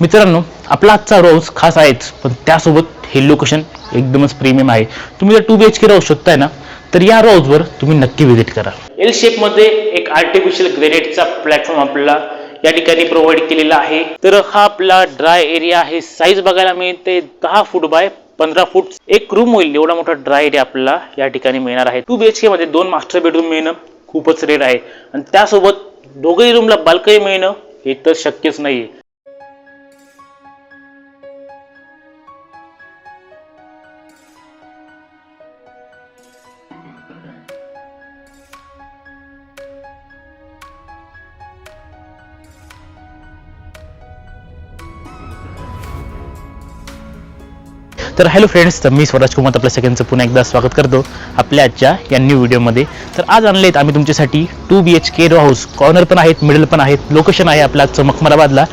मित्रांनो आपला आजचा रोज खास आहेच पण त्यासोबत हे लोकेशन एकदमच प्रीमियम आहे. तुम्ही जर टू बी एच के राहू शकताय ना तर या रोजवर तुम्ही नक्की व्हिजिट करा. एल शेपमध्ये एक आर्टिफिशियल ग्रेनेडचा प्लॅटफॉर्म आपल्याला या ठिकाणी प्रोव्हाइड केलेला आहे. तर हा आपला ड्राय एरिया आहे. साईज बघायला मिळते दहा फूट बाय पंधरा फूट एक रूम होईल एवढा मोठा ड्राय एरिया आपल्याला या ठिकाणी मिळणार आहे. टू बी एच के मध्ये दोन मास्टर बेडरूम मिळणं खूपच रेड आहे. आणि त्यासोबत दोघंही रूमला बाल्कनी मिळणं हे तर शक्यच नाहीये. तर हॅलो फ्रेंड्स तर मी स्वराज कुमार आपल्या सगळ्यांचं पुन्हा एकदा स्वागत करतो आपल्या आजच्या या न्यू व्हिडिओमध्ये तर आज आणलेत आम्ही तुमच्यासाठी two B H K row house corner पण आहेत मिडल पण आहेत लोकेशन आहे आपला आजचं मखमराबादला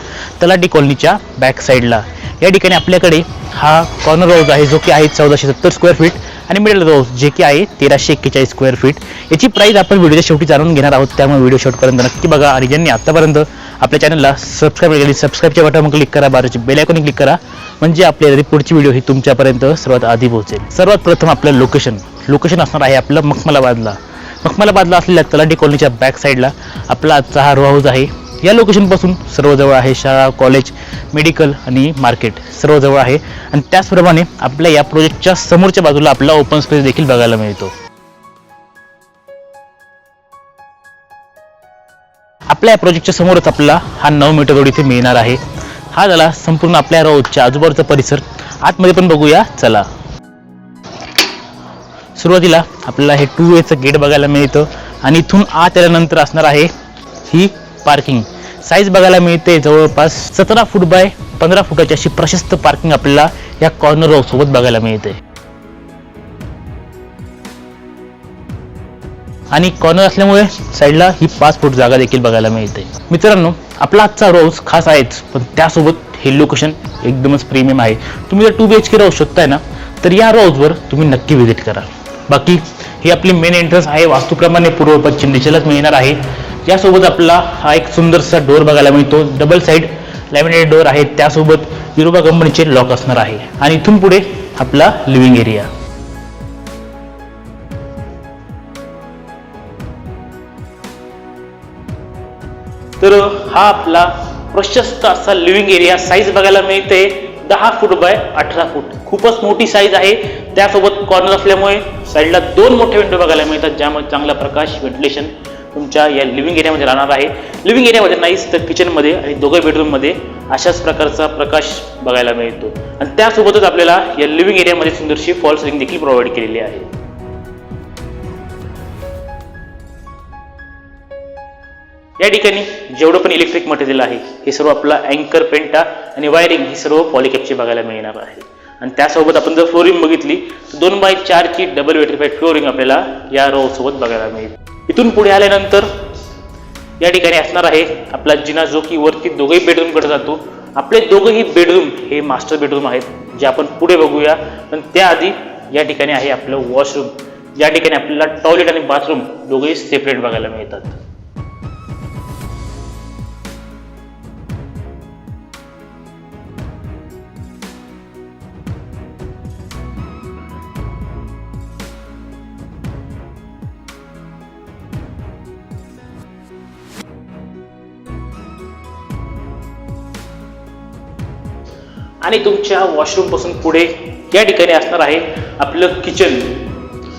तलाटी कॉलनीच्या बॅक साईडला या ठिकाणी आपल्याकडे हा कॉर्नर हाऊस आहे जो की आहे चौदाशे सत्तर स्क्वेअर फीट आणि मिडल हाऊस जे की आहे तेराशे एक्केचाळीस स्क्वेअर फीट याची प्राईस आपण व्हिडिओच्या शेवटी जाणून घेणार आहोत त्यामुळे व्हिडिओ शेवटपर्यंत नक्की बघा. आणि ज्यांनी आतापर्यंत आपल्या चॅनलला सबस्क्राईब केली सबस्क्राईबच्या बटनवर क्लिक करा बाजूची बेल आयकॉन क्लिक करा म्हणजे आपल्या पुढची व्हिडिओ ही तुमच्यापर्यंत सर्वात आधी पोहोचेल. सर्वात प्रथम आपलं लोकेशन लोकेशन असणार आहे आपलं मखमलाबादला. मखमलाबादला असलेल्या तलाठी कॉलनीच्या बॅक साईडला आपला आजचा हा रो हाऊस आहे. या लोकेशनपासून सर्व जवळ आहे शाळा कॉलेज मेडिकल आणि मार्केट सर्व जवळ आहे. आणि त्याचप्रमाणे आपल्या या प्रोजेक्टच्या समोरच्या बाजूला आपला ओपन स्पेस देखील बघायला मिळतो. आपल्या या प्रोजेक्टच्या समोरच आपला हा नऊ मीटर रोड इथे मिळणार आहे. हा झाला संपूर्ण आपल्या रोडच्या आजूबाजूचा परिसर. आतमध्ये पण बघूया. चला. सुरुवातीला आपल्याला हे टू वेचं गेट बघायला मिळतं. आणि इथून आत आल्यानंतर असणार आहे ही पार्किंग साईज बघायला मिळते जवळपास सतरा फूट बाय पंधरा फुटाची अशी प्रशस्त पार्किंग आपल्याला या कॉर्नर रोड सोबत बघायला मिळते. आणि कॉर्नर असल्यामुळे साईडला ही पाच फूट जागा देखील बघायला मिळते. मित्रांनो आपला आजचा रोज खास आहेच पण त्यासोबत हे लोकेशन एकदमच प्रीमियम आहे. तुम्ही जर टू बी एच के राहू शकताय ना तर या रोजवर तुम्ही नक्की व्हिजिट करा. बाकी ही आपली मेन एंट्रन्स आहे वास्तूप्रमाणे पूर्व पश्चिम दिशेलाच मिळणार आहे. यासोबत आपला हा एक सुंदरसा डोअर बघायला मिळतो. डबल साईड लॅमिनेटेड डोअर आहे. त्यासोबत युरोपा कंपनीचे लॉक असणार आहे. आणि इथून पुढे आपला लिव्हिंग एरिया तर हा आपला प्रशस्त असा लिव्हिंग एरिया साईज बघायला मिळते दहा फूट बाय अठरा फूट खूपच मोठी साईज आहे. त्यासोबत कॉर्नर असल्यामुळे साईडला दोन मोठे विंडो बघायला मिळतात ज्यामुळे चांगला प्रकाश व्हेंटिलेशन तुमच्या या लिव्हिंग एरियामध्ये राहणार आहे. लिव्हिंग एरियामध्ये नाहीच तर किचनमध्ये आणि दोघं बेडरूममध्ये अशाच प्रकारचा प्रकाश बघायला मिळतो. आणि त्यासोबतच आपल्याला या लिव्हिंग एरियामध्ये सुंदरशी फॉल्स रिंग देखील प्रोव्हाइड केलेली आहे. या ठिकाणी जेवढं पण इलेक्ट्रिक मटेरियल आहे हे सर्व आपला अँकर पेंटा आणि वायरिंग ही सर्व पॉलिकॅपची बघायला मिळणार आहे. आणि त्यासोबत आपण जर फ्लोरिंग बघितली तर दोन बाय चारची डबल वेट्रिफाईड फ्लोरिंग आपल्याला या रोसोबत बघायला मिळेल. इथून पुढे आल्यानंतर या ठिकाणी असणार आहे आपला जिना जो की वरती दोघंही बेडरूमकडे जातो. आपले दोघंही बेडरूम हे मास्टर बेडरूम आहेत जे आपण पुढे बघूया. पण त्याआधी या ठिकाणी आहे आपलं वॉशरूम या ठिकाणी आपल्याला टॉयलेट आणि बाथरूम दोघंही सेपरेट बघायला मिळतात. आणि तुमच्या वॉशरूमपासून पुढे या ठिकाणी असणार आहे आपलं किचन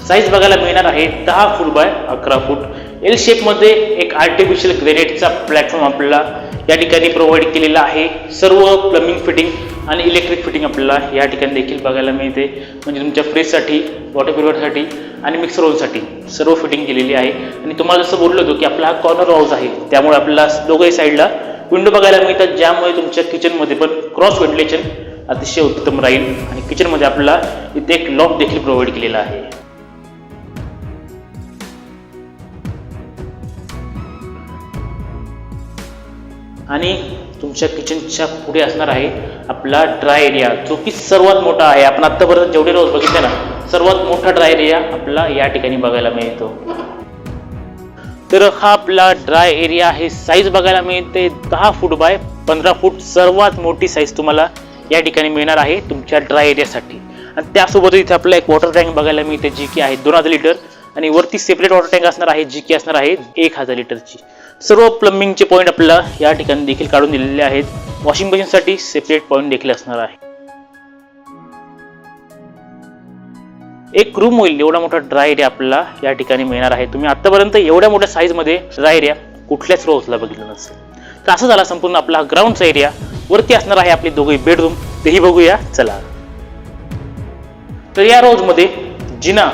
साईज बघायला मिळणार आहे दहा फूट बाय अकरा फूट एल शेपमध्ये एक आर्टिफिशियल ग्रेनेटचा प्लॅटफॉर्म आपल्याला या ठिकाणी प्रोव्हाइड केलेला आहे. सर्व प्लंबिंग फिटिंग आणि इलेक्ट्रिक फिटिंग आपल्याला या ठिकाणी देखील बघायला मिळते. म्हणजे तुमच्या फ्रीजसाठी वॉटर प्युरिफायरसाठी आणि मिक्सर ओव्हनसाठी सर्व फिटिंग केलेली आहे. आणि तुम्हाला जसं बोललो होतो की आपला हा कॉर्नर हाऊस आहे. त्यामुळे आपल्याला दोघंही साईडला विंडो बघायला मिळतात ज्यामुळे तुमच्या किचनमध्ये पण क्रॉस व्हेंटिलेशन अतिशय उत्तम राहील आणि किचनमध्ये आपल्याला इथे एक लॉक देखील प्रोव्हाइड केलेला आहे. आणि तुमच्या किचनच्या पुढे असणार आहे आपला ड्राय एरिया जो की सर्वात मोठा आहे. आपण आत्तापर्यंत जेवढे रोज बघितले ना सर्वात मोठा ड्राय एरिया आपला या ठिकाणी बघायला मिळतो. तर हा आपला ड्राय एरिया आहे. साईज बघायला मिळते दहा फूट बाय पंधरा फूट सर्वात मोठी साईज तुम्हाला या ठिकाणी मिळणार आहे तुमच्या ड्राय एरियासाठी आणि त्यासोबत इथे आपल्याला एक वॉटर टँक बघायला मिळते जी की आहे दोन हजार लिटर आणि वरती सेपरेट वॉटर टँक असणार आहे जी की असणार आहे एक हजार लिटरची सर्व प्लंबिंगचे पॉईंट आपल्याला या ठिकाणी देखील काढून दिलेले आहेत. वॉशिंग मशीनसाठी सेपरेट पॉईंट देखील असणार आहे. एक रूम होईल एवढा मोठा ड्राय एरिया आपल्याला या ठिकाणी मिळणार आहे. तुम्ही आतापर्यंत एवढ्या मोठ्या साईजमध्ये ड्राय एरिया कुठल्याच रोजला बघितलं नसेल. तर असं झाला संपूर्ण आपला ग्राउंडचा एरिया वरती असणार आहे आपली दोघे बेडरूम तेही बघूया. चला. तर या रोजमध्ये जिना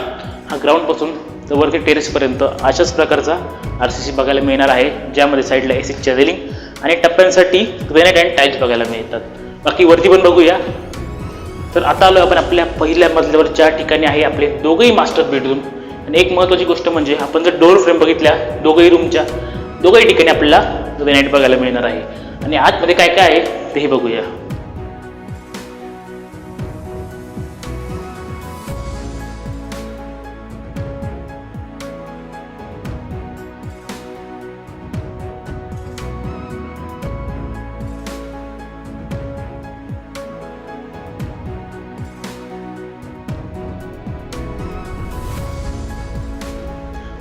हा ग्राउंडपासून तर वरती टेरेसपर्यंत अशाच प्रकारचा आर सी सी बघायला मिळणार आहे ज्यामध्ये साईडला एसिकच्या रेलिंग आणि टप्प्यांसाठी ग्रेनेट अँड टाईल्स बघायला मिळतात. बाकी वरती पण बघूया. तर आता आलो आपण आपल्या पहिल्या मजल्यावर. ज्या ठिकाणी आहे आपले दोघंही मास्टर बेडरूम आणि एक महत्त्वाची गोष्ट म्हणजे आपण जर डोअर फ्रेम बघितल्या दोघंही रूमच्या दोघंही ठिकाणी आपल्याला ग्रेनाइट बघायला मिळणार आहे. आणि आतमध्ये काय काय आहे तेही बघूया.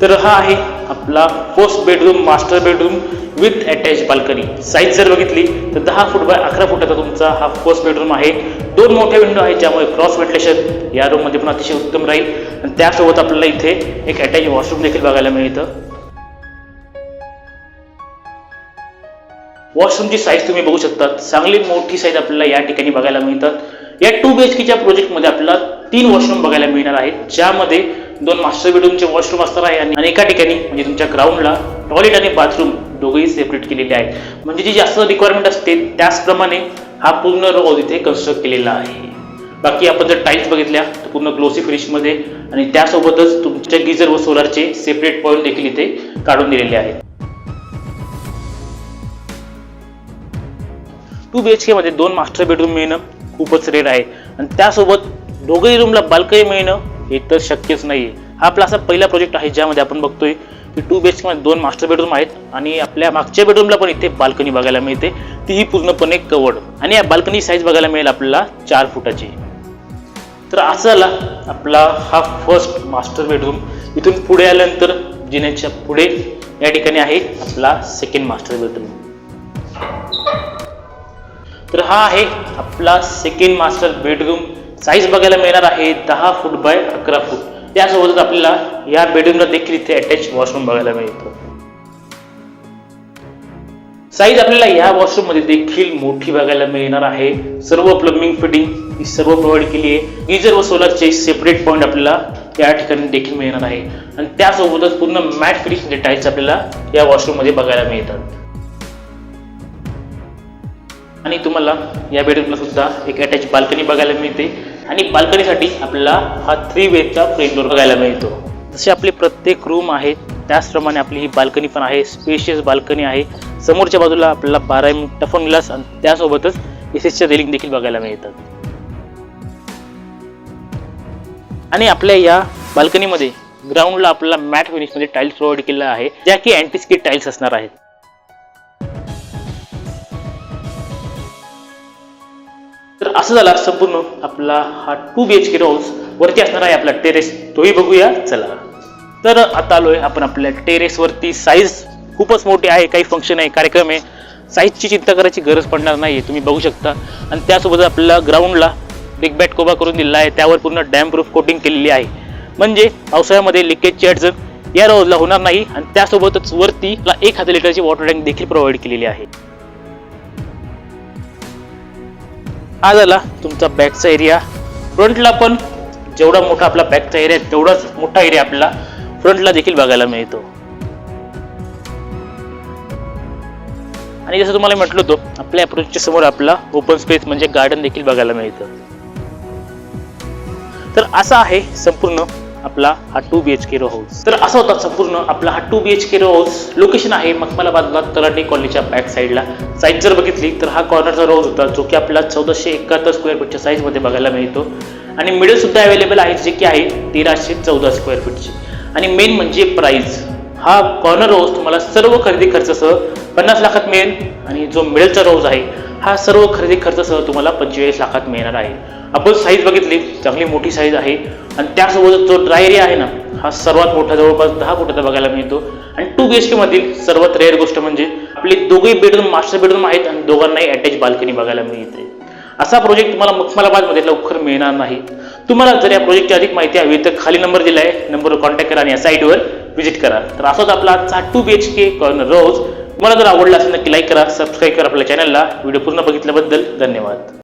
तर हा आहे आपला post bedroom master bedroom with attach balcony size जर बघितली तर दहा फूट बाय अकरा फुटाचा तुमचा हा पोस्ट बेडरूम आहे. दोन मोठ्या विंडो आहेत ज्यामुळे क्रॉस व्हेंटिलेशन या रूममध्ये पण अतिशय उत्तम राहील. आणि त्यासोबत आपल्याला इथे एक अटॅच वॉशरूम देखील बघायला मिळतं. वॉशरूमची साईज तुम्ही बघू शकता चांगली मोठी साईज आपल्याला या ठिकाणी बघायला मिळतात. या टू बी एच केच्या प्रोजेक्टमध्ये आपल्याला तीन वॉशरूम बघायला मिळणार आहेत. ज्यामध्ये दोन मास्टर बेडरूमचे वॉशरूम असणार आहे आणि एका ठिकाणी म्हणजे तुमच्या ग्राउंडला टॉयलेट आणि बाथरूम दोघेही सेपरेट केलेले आहेत. म्हणजे जी जास्त रिक्वायरमेंट असते त्याचप्रमाणे हा पूर्ण रोज इथे कन्स्ट्रक्ट केलेला आहे. बाकी आपण जर टाईल्स बघितल्या तर पूर्ण ग्लोसी फिनिशमध्ये आणि त्यासोबतच तुमच्या गिझर व सोलारचे सेपरेट पॉईंट देखील इथे काढून दिलेले आहेत. टू बी एच केमध्ये दोन मास्टर बेडरूम मिळणं खूपच रेड आहे. आणि त्यासोबत दोघंही रूमला बाल्कनी मिळणं हे तर शक्यच नाही आहे हा आपला असा पहिला प्रोजेक्ट आहे ज्यामध्ये आपण बघतोय की टू बी एच दोन मास्टर बेडरूम आहेत आणि आपल्या मागच्या बेडरूमला पण इथे बाल्कनी बघायला मिळते. तीही पूर्णपणे कवर्ड आणि या बाल्कनी साईज बघायला मिळेल आपल्याला चार फुटाची. तर असं झाला आपला हा फर्स्ट मास्टर बेडरूम इथून पुढे आल्यानंतर जिन्याच्या पुढे या ठिकाणी आहे आपला सेकंड मास्टर बेडरूम तर हा आहे आपला सेकंड मास्टर बेडरूम साईज बघायला मिळणार आहे दहा फूट बाय अकरा फूट त्यासोबतच आपल्याला या बेडरूमला देखील इथे अटॅच वॉशरूम बघायला मिळतं. साईज आपल्याला या वॉशरूममध्ये देखील मोठी बघायला मिळणार आहे. सर्व प्लंबिंग फिटिंग ही सर्व प्रोव्हाइड केली आहे. गिझर व सोलरचे सेपरेट पॉईंट आपल्याला या ठिकाणी देखील मिळणार आहे. आणि त्यासोबतच पूर्ण मॅट फिनिशिंगचे टाईल्स आपल्याला या वॉशरूममध्ये बघायला मिळतात. आणि तुम्हाला या बेडरूमला सुद्धा एक अटॅच बाल्कनी बघायला मिळते. आणि बाल्कनीसाठी आपल्याला हा थ्री वेचा फ्रेम डोर बघायला मिळतो. जसे आपले प्रत्येक रूम आहे त्याचप्रमाणे आपली ही बाल्कनी पण आहे स्पेशियस बाल्कनी आहे. समोरच्या बाजूला आपल्याला बारा एम टफन ग्लास आणि त्यासोबतच एसेसच्या रेलिंग देखील बघायला मिळतात. आणि आपल्या या बाल्कनीमध्ये ग्राउंडला आपल्याला मॅट फिनिशमध्ये टाईल्स प्रोव्हाइड केलेला आहे ज्या की अँटीस्किट टाईल्स असणार आहेत. तर असं झाला संपूर्ण आपला हा two B H K house वरती असणार आहे आपला टेरेस तोही बघूया. चला. तर आता आलोय आपण आपल्या टेरेसवरती साईज खूपच मोठी आहे. काही फंक्शन आहे कार्यक्रम आहे. साईजची चिंता करायची गरज पडणार नाही तुम्ही बघू शकता. आणि त्यासोबत आपल्याला ग्राउंडला बिग बॅट कोबा करून दिलेला आहे. त्यावर पूर्ण डॅम प्रूफ कोटिंग केलेली आहे. म्हणजे पावसाळ्यामध्ये लिकेजची अडचण या रोजला होणार नाही. आणि त्यासोबतच वरती एक हजार लिटरची वॉटर टँक देखील प्रोव्हाइड केलेली आहे. हा झाला तुमचा बॅकचा एरिया फ्रंटला पण जेवढा मोठा आपला बॅकचा एरिया आहे तेवढाच मोठा एरिया आपल्याला फ्रंटला देखील बघायला मिळतो. आणि जसं तुम्हाला म्हटलं होतं आपल्या अप्रोचच्या समोर आपला ओपन स्पेस म्हणजे गार्डन देखील बघायला मिळतं. तर असा आहे संपूर्ण आपला हा two B H K row house तर असा होता संपूर्ण आपला हा two B H K row house location आहे मखमलाबादला तलाठी कॉलनीच्या बॅक साईडला साईज जर बघितली तर हा कॉर्नरचा रोज होता जो की आपल्याला चौदाशे एकाहत्तर स्क्वेअर फीटच्या साईजमध्ये बघायला मिळतो. आणि मिडल सुद्धा अवेलेबल आहे जे की आहे तेराशे चौदा स्क्वेअर फीटची आणि मेन म्हणजे प्राईज हा कॉर्नर रोज तुम्हाला सर्व खरेदी खर्चासह पन्नास लाखात मिळेल. आणि जो मिडलचा रोज आहे हा सर्व खरेदी खर्चासह तुम्हाला पंचेचाळीस लाखात मिळणार आहे. आपण साईज बघितली चांगली मोठी साईज आहे. आणि त्यासोबत जो ड्राय एरिया आहे ना हा सर्वात मोठा जवळपास दहा फुटाचा बघायला मिळतो. आणि टू बी एच के मधील सर्वात रेअर गोष्ट म्हणजे आपले दोघेही बेडरूम मास्टर बेडरूम आहेत आणि दोघांनाही अटॅच बाल्कनी बघायला मिळते. असा प्रोजेक्ट तुम्हाला उस्मानाबादमध्ये लवकर मिळणार नाही. तुम्हाला जर या प्रोजेक्टची अधिक माहिती हवी तर खाली नंबर दिला आहे नंबरवर कॉन्टॅक्ट करा आणि या साईटवर व्हिजिट करा. तर असाच आपला आजचा two B H K corner रोज. तुम्हाला जर आवडला असेल नक्की लाईक करा सबस्क्राईब करा आपल्या चॅनलला व्हिडिओ पूर्ण बघितल्याबद्दल धन्यवाद.